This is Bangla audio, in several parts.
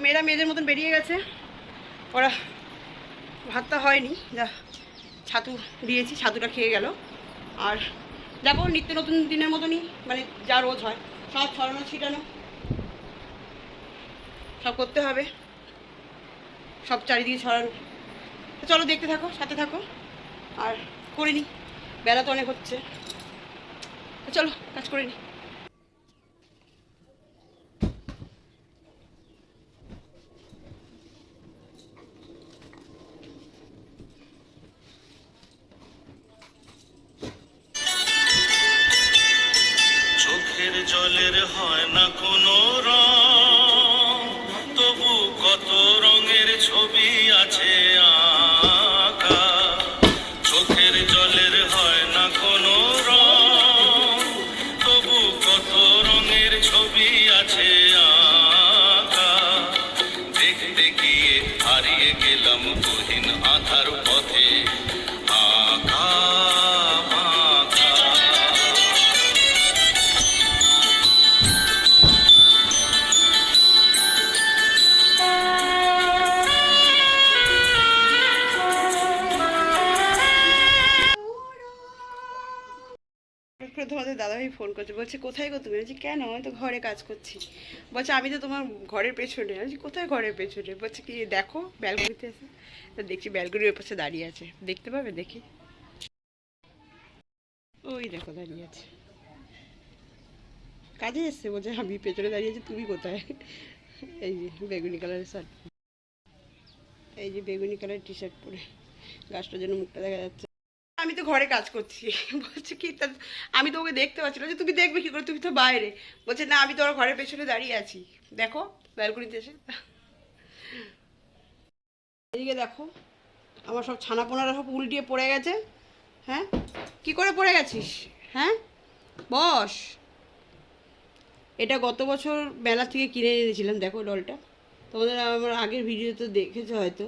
মেয়েরা মেয়েদের মতন বেরিয়ে গেছে। ওরা ভাতটা হয়নি, যা ছাতু দিয়েছি, ছাতুটা খেয়ে গেল। আর দেখো নিত্য নতুন দিনের মতনই মানে যা রোজ হয়, সব ছড়ানো, ছিটানো। সব করতে হবে। সব চারিদিকে ছড়ানো। চলো দেখতে থাকো, সাথে থাকো। আর করে নি বেলা তো অনেক হচ্ছে। চলো, কাজ করে নি। জলের হয় না কোনো রং। তবু কত রঙের ছবি আছে আঁকা। চোখের জলের হয় না কোনো তবু কত রঙের ছবি আছে আঁকা। দেখতে গিয়ে হারিয়ে গেলাম গহীন আধার একটু তোমাদের দাদাভাই ফোন করছে, বলছে, কোথায় গো তুমি? বলছি, কেন? আমি তো ঘরে কাজ করছি। বলছে, আমি তো তোমার ঘরের পেছনে। বলছি, কোথায় ঘরের পেছনে? বলছে, কি দেখো, ব্যালকনিতে আছে। তো দেখছি ব্যালকনির ওই পাশে দাঁড়িয়ে আছে। দেখতে পাবে? দেখি। ওই দেখো, দাঁড়িয়ে আছে। কাজে এসছে বলছে, আমি পেছনে দাঁড়িয়ে আছি, তুমি কোথায়? এই যে বেগুনি কালারের শার্ট এই যে বেগুনি কালারের টি শার্ট পরে। গাছটার জন্য মুখটা দেখা যাচ্ছে। আমি তো ঘরে কাজ করছি। বলছে কি, তা আমি তো ওকে দেখতে পাচ্ছি না। যে তুমি দেখবে কি করে? তুমি তো বাইরে। বলছে, না, আমি তো ওর ঘরের পেছনে দাঁড়িয়ে আছি। দেখো, ব্যালকনিতে এসে। এদিকে দেখো, আমার সব ছানা পোনারা সব উল্টিয়ে পড়ে গেছে। হ্যাঁ? কি করে পড়ে গেছিস? হ্যাঁ? বস। এটা গত বছর মেলা থেকে কিনে এনেছিলাম দেখো ডলটা। তোমাদের আমার আগের ভিডিওতে দেখেছ হয়তো,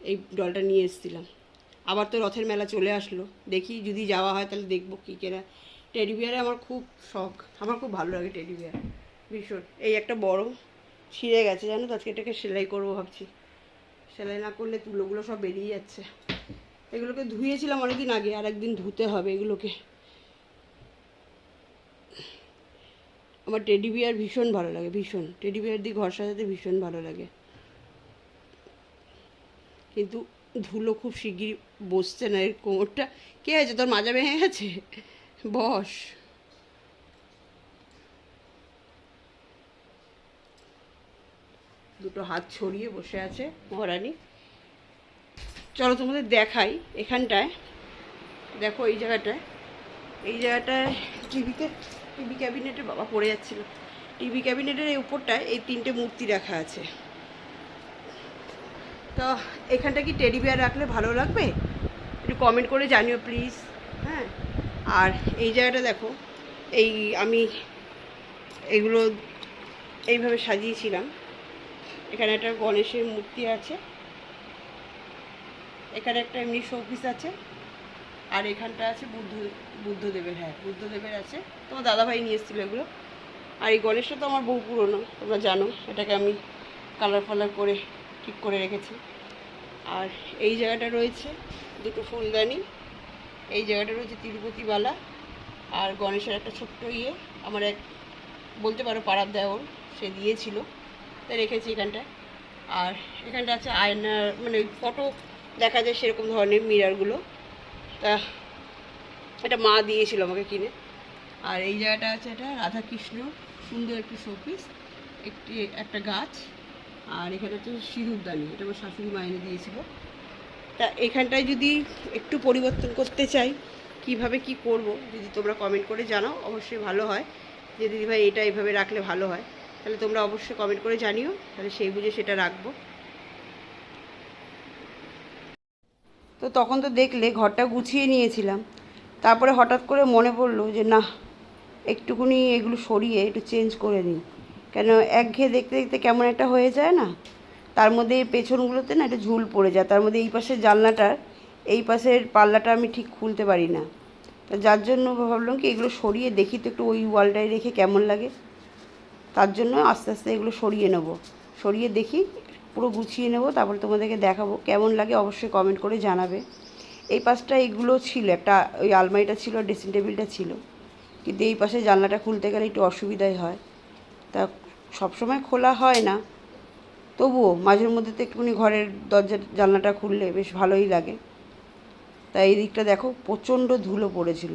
এই ডলটা নিয়ে এসেছিলাম। আবার তো রথের মেলা চলে আসলো। দেখি যদি যাওয়া হয় তাহলে দেখব কী কেনা। টেডি বিয়ারে আমার খুব শখ। আমার খুব ভালো লাগে টেডি বিয়ার ভীষণ। এই একটা বড় ছিঁড়ে গেছে, জানো তো? আজকে এটাকে সেলাই করব ভাবছি। সেলাই না করলে তুলোগুলো সব বেরিয়ে যাচ্ছে। এগুলোকে ধুয়েছিলাম অনেকদিন আগে, আর একদিন ধুতে হবে এগুলোকে। আমার টেডি বিয়ার ভীষণ ভালো লাগে, ভীষণ। টেডি বিয়ার দিয়ে ঘর সাজাতে ভীষণ ভালো লাগে। কিন্তু ধুলো খুব শিগগির বসছে না এর কোমরটা। কে আছে? তোর মাজা ভেঙে গেছে? বস। দুটো হাত ছড়িয়ে বসে আছে মহারানী। চলো তোমাদের দেখাই এখানটায়। দেখো এই জায়গাটায়। এই জায়গাটায় টিভিতে, টিভি ক্যাবিনেটে বাবা পড়ে যাচ্ছিল। টিভি ক্যাবিনেটের এই উপরটায় এই তিনটে মূর্তি রাখা আছে। তো এখানটা কি টেডি বিয়ার রাখলে ভালো লাগবে? একটু কমেন্ট করে জানিও প্লিজ হ্যাঁ? আর এই জায়গাটা দেখো, এই আমি এগুলো এইভাবে সাজিয়েছিলাম। এখানে একটা গণেশের মূর্তি আছে। এখানে একটা এমনি শোপিস আছে। আর এখানটা আছে বুদ্ধ, বুদ্ধদেবের হ্যাঁ বুদ্ধদেবের আছে। তোমার দাদাভাই নিয়ে এসেছিল এগুলো। আর এই গণেশটা তো আমার বহু পুরনো, তোমরা জানো। এটাকে আমি কালার ফালার করে ঠিক করে রেখেছি। আর এই জায়গাটা রয়েছে দুটো ফুলদানি, এই জায়গাটা রয়েছে তিরুপতিবালা আর গণেশের একটা ছোট্ট ইয়ে। আমার এক, বলতে পারো পাড়ার দেওর, সে দিয়েছিল তাই রেখেছি এখানটায় আর এখানটা আছে আয়নার মানে ফটো দেখা যায় সেরকম ধরনের মিরারগুলো। তা এটা মা দিয়েছিল আমাকে কিনে। আর এই জায়গাটা আছে এটা রাধাকৃষ্ণ সুন্দর একটি শোপিস, একটি, একটা গাছ। আর এখানে হচ্ছে সিঁদুরদানি এটা আমার শাশুড়ি মা এনে দিয়েছিল। তা এখানটায় যদি একটু পরিবর্তন করতে চাই, কীভাবে কি করব, যদি তোমরা কমেন্ট করে জানাও, অবশ্যই ভালো হয়। যে দিদিভাই এটা এভাবে রাখলে ভালো হয়, তাহলে তোমরা অবশ্যই কমেন্ট করে জানিও, তাহলে সেই বুঝে সেটা রাখব। তো তখন তো দেখলে ঘরটা গুছিয়ে নিয়েছিলাম। তারপরে হঠাৎ করে মনে পড়ল যে না একটুখানি এগুলো সরিয়ে একটু চেঞ্জ করে নিই। কেন একঘেয়ে দেখতে দেখতে কেমন একটা হয়ে যায় না? তার মধ্যে পেছনগুলোতে না একটা ঝুল পড়ে যায়, তার মধ্যে এই পাশের জানলাটার, এই পাশের পাল্লাটা আমি ঠিক খুলতে পারি না। যার জন্য ভাবলাম কি এগুলো সরিয়ে দেখি তো একটু ওই ওয়ালটায় রেখে কেমন লাগে? তার জন্য আস্তে আস্তে এগুলো সরিয়ে নেব। সরিয়ে দেখি, পুরো গুছিয়ে নেব, তারপরে তোমাদেরকে দেখাবো কেমন লাগে অবশ্যই কমেন্ট করে জানাবে। এই পাশটা এগুলো ছিল, একটা ওই আলমারিটা ছিল ড্রেসিং টেবিলটা ছিল। কিন্তু এই পাশে জানলাটা খুলতে গেলে একটু অসুবিধাই হয়। তা সবসময় খোলা হয় না। তবুও মাঝের মধ্যে তো একটুখানি ঘরের দরজার জানলাটা খুললে বেশ ভালোই লাগে। তাই এই দিকটা দেখো, প্রচণ্ড ধুলো পড়েছিল।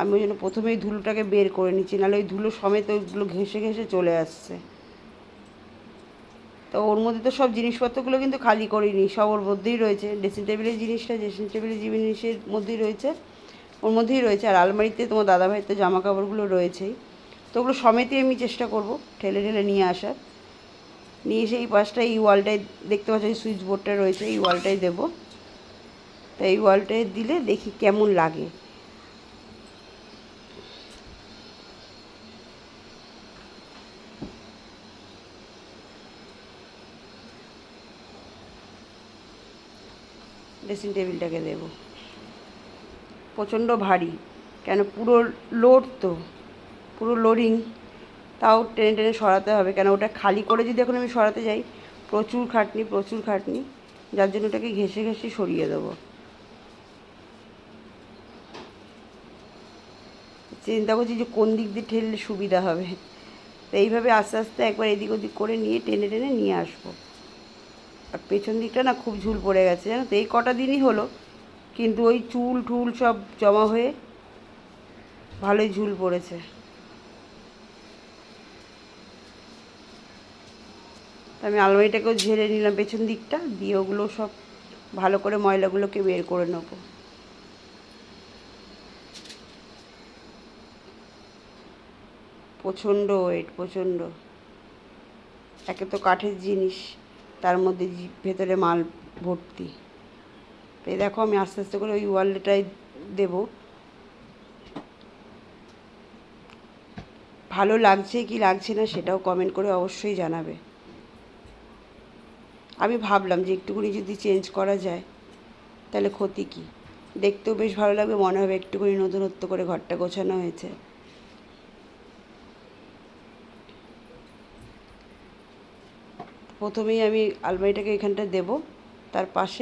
আমি ওই জন্য প্রথমেই ধুলোটাকে বের করে নিচ্ছি, নাহলে ওই ধুলো সমেত ওইগুলো ঘেঁষে ঘেঁষে চলে আসছে। তো ওর মধ্যে তো সব জিনিসপত্রগুলো কিন্তু খালি করিনি, সব ওর মধ্যেই রয়েছে। ড্রেসিং টেবিলের জিনিসটা, ড্রেসিং টেবিলের জিনিসের মধ্যেই রয়েছে, ওর মধ্যেই রয়েছে। আর আলমারিতে তোমার দাদাভাইয়ের তো জামা কাপড়গুলো রয়েছেই। তো ওগুলো সমেতই আমি চেষ্টা করব ঠেলে ঠেলে নিয়ে আসার। নিয়ে এসে এই পাশটা এই ওয়ালটায় দেখতে পাচ্ছ, এই সুইচ বোর্ডটা রয়েছে, এই ওয়ালটাই দেবো। তো এই ওয়ালটায় দিলে দেখি কেমন লাগে। ড্রেসিং টেবিলটাকে দেব। প্রচণ্ড ভারী, কেন পুরো লোড তো। পুরো লোডিং তাও টেনে টেনে সরাতে হবে। কেন ওটা খালি করে যদি এখন আমি সরাতে যাই, প্রচুর খাটনি প্রচুর খাটনি, যার জন্য ওটাকে ঘেসে ঘেসে সরিয়ে দেবো। চিন্তা করছি যে কোন দিক দিয়ে ঠেললে সুবিধা হবে। তো এইভাবে আস্তে আস্তে একবার এদিক ওদিক করে নিয়ে টেনে টেনে নিয়ে আসব। আর পেছন দিকটা না খুব ঝুল পড়ে গেছে, জানো তো? এই কটা দিনই হলো, কিন্তু ওই চুল টুল সব জমা হয়ে ভালোই ঝুল পড়েছে। তো আমি আলমারিটাকেও ঝেড়ে নিলাম পেছন দিকটা, দিয়ে ওগুলো সব ভালো করে ময়লাগুলোকে বের করে নেব। প্রচণ্ড ওয়েট প্রচণ্ড। একে তো কাঠের জিনিস, তার মধ্যে ভেতরে মাল ভর্তি। তো দেখো আমি আস্তে আস্তে করে ওই ওয়ালটাই দেবো। ভালো লাগছে কি লাগছে না সেটাও কমেন্ট করে অবশ্যই জানাবে। আমি ভাবলাম যে একটুখানি যদি চেঞ্জ করা যায়, তাহলে ক্ষতি কী? দেখতেও বেশ ভালো লাগবে, মনে হবে একটুখানি নতুনত্ব করে ঘরটা গোছানো হয়েছে। প্রথমেই আমি আলমারিটাকে এখানটা দেব, তার পাশে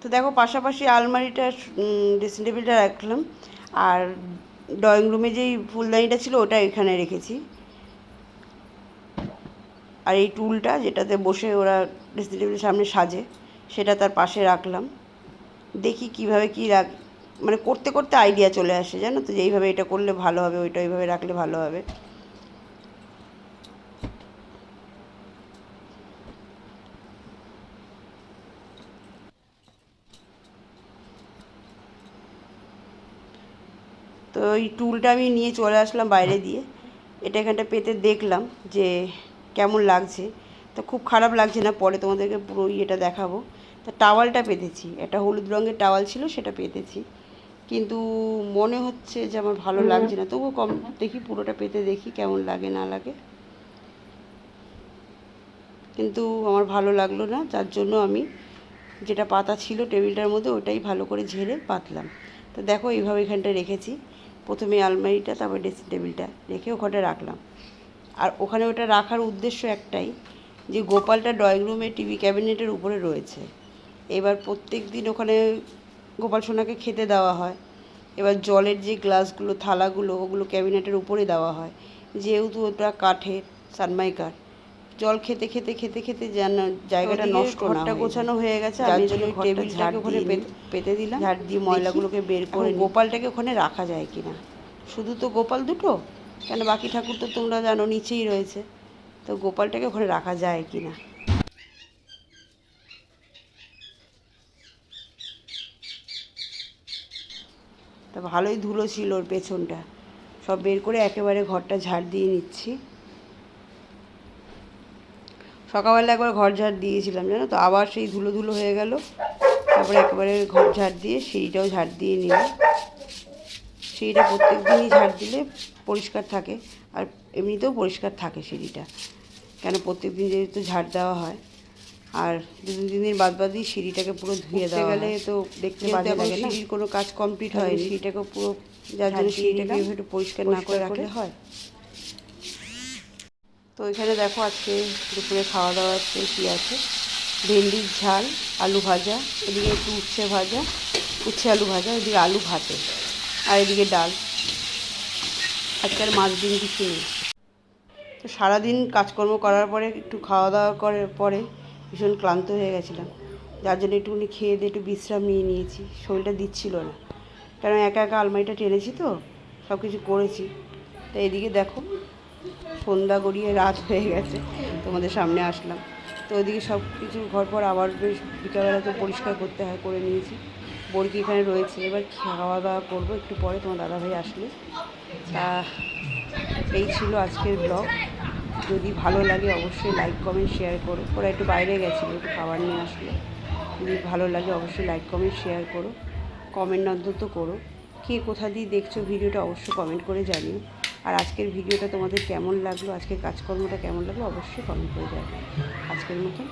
তো দেখো পাশাপাশি আলমারিটা ড্রেসিং টেবিলটা রাখলাম, আর ড্রয়িং রুমে যেই ফুলদানিটা ছিল ওটা এখানে রেখেছি। আর এই টুলটা যেটাতে বসে ওরা ড্রেসিং টেবিলের সামনে সাজে, সেটা তার পাশে রাখলাম। দেখি কীভাবে কি রাখ মানে করতে করতে আইডিয়া চলে আসে, জানো তো, যে এইভাবে এটা করলে ভালো হবে, ওইটা এইভাবে রাখলে ভালো হবে। তো এই টুলটা আমি নিয়ে চলে আসলাম বাইরে দিয়ে। এটা এখানটা পেতে দেখলাম যে কেমন লাগছে? তো খুব খারাপ লাগছে না পরে তোমাদেরকে পুরো ইয়েটা দেখাবো। তা টাওয়ালটা পেতেছি একটা হলুদ রঙের টাওয়াল ছিল সেটা পেতেছি। কিন্তু মনে হচ্ছে যে আমার ভালো লাগছে না তবুও কম দেখি পুরোটা পেতে দেখি কেমন লাগে না লাগে। কিন্তু আমার ভালো লাগল না যার জন্য আমি যেটা পাতা ছিল টেবিলটার মধ্যে ওটাই ভালো করে ঝেড়ে পাতলাম। তো দেখো এইভাবে এখানটা রেখেছি। প্রথমে আলমারিটা তারপর ড্রেসিং টেবিলটা রেখে ওখানে রাখলাম। আর ওখানে ওটা রাখার উদ্দেশ্য একটাই যে গোপালটা ড্রয়িং রুমে টিভি ক্যাবিনেটের উপরে রয়েছে। এবার প্রত্যেক দিন ওখানে গোপাল সোনাকে খেতে দেওয়া হয়। এবার জলের যে গ্লাসগুলো থালাগুলো ওগুলো ক্যাবিনেটের উপরে দেওয়া হয়। যেহেতু ওটা কাঠের সানমাইকার জল খেতে খেতে খেতে খেতে যেন জায়গাটা নষ্ট ঘরটা না গোছানো হয়ে গেছে আমি জন্য টেবিলটাকে ওখানে পেতে- পেতে দিলাম। ঝাড় দিয়ে ময়লাগুলোকে বের করে গোপালটাকে ওখানে রাখা যায় কিনা। শুধু তো গোপাল দুটো? কেন বাকি ঠাকুর তো তোমরা জানো নিচেই রয়েছে। তো গোপালটাকে ওখানে রাখা যায় কি না তা ভালোই ধুলো ছিল ওর পেছনটা। সব বের করে একেবারে ঘরটা ঝাড় দিয়ে নিচ্ছি। সকালবেলা একবার ঘর ঝাড় দিয়েছিলাম, জানো তো? আবার সেই ধুলো ধুলো হয়ে গেল। তারপরে একেবারে ঘর ঝাড় দিয়ে সিঁড়িটাও ঝাড় দিয়ে নিলাম। সিঁড়িটা প্রত্যেক দিনই ঝাড় দিলে পরিষ্কার থাকে আর এমনিতেও পরিষ্কার থাকে সিঁড়িটা। কেন প্রত্যেক দিন যেহেতু ঝাড় দেওয়া হয় আর দু তিন দিনের বাদ বাদই সিঁড়িটাকে পুরো ধুয়ে দেওয়া গেলে তো দেখতে বাজে লাগে সিঁড়ির কোনো কাজ কমপ্লিট হয় সিঁড়িটাকে পুরো যার জন্য সিঁড়িটাকে একটু পরিষ্কার না করে রাখলে হয়। তো এখানে দেখো আজকে দুপুরে খাওয়া দাওয়া আজকে কী আছে? ভেন্ডির ঝাল আলু ভাজা এদিকে একটু উচ্ছে ভাজা উচ্ছে আলু ভাজা এদিকে আলু ভাতে। আর এদিকে ডাল। আজকে মাছ দিন কিছু নেই। তো সারাদিন কাজকর্ম করার পরে, একটু খাওয়া দাওয়া করার পরে ভীষণ ক্লান্ত হয়ে গেছিলাম। যার জন্য একটুখানি খেয়ে দিয়ে একটু বিশ্রাম নিয়ে নিয়েছি। শরীরটা দিচ্ছিল না। কারণ একা একা আলমারিটা টেনেছি তো সব কিছু করেছি। তো এদিকে দেখো, সন্ধ্যা গড়িয়ে রাত হয়ে গেছে। তোমাদের সামনে আসলাম। তো ওইদিকে সব কিছু ঘর পর আবার বেশ বিকালবেলা তো পরিষ্কার করতে হয়, করে নিয়েছি। বরকি এখানে রয়েছে। এবার খাওয়া দাওয়া করব, একটু পরে তোমার দাদাভাই আসলে তা এই ছিল আজকের ব্লগ যদি ভালো লাগে অবশ্যই লাইক কমেন্ট শেয়ার করো। ওরা একটু বাইরে গেছিল, একটু খাবার নিয়ে আসলো। যদি ভালো লাগে অবশ্যই লাইক কমেন্ট শেয়ার করো। কমেন্ট অন্তত করো। কে কোথা দিয়ে দেখছ ভিডিওটা অবশ্যই কমেন্ট করে জানিও। আর আজকের ভিডিওটা তোমাদের কেমন লাগল, আজকের কাজকর্মটা কেমন লাগল অবশ্যই কমেন্ট করে জানিও। আজকের মতন।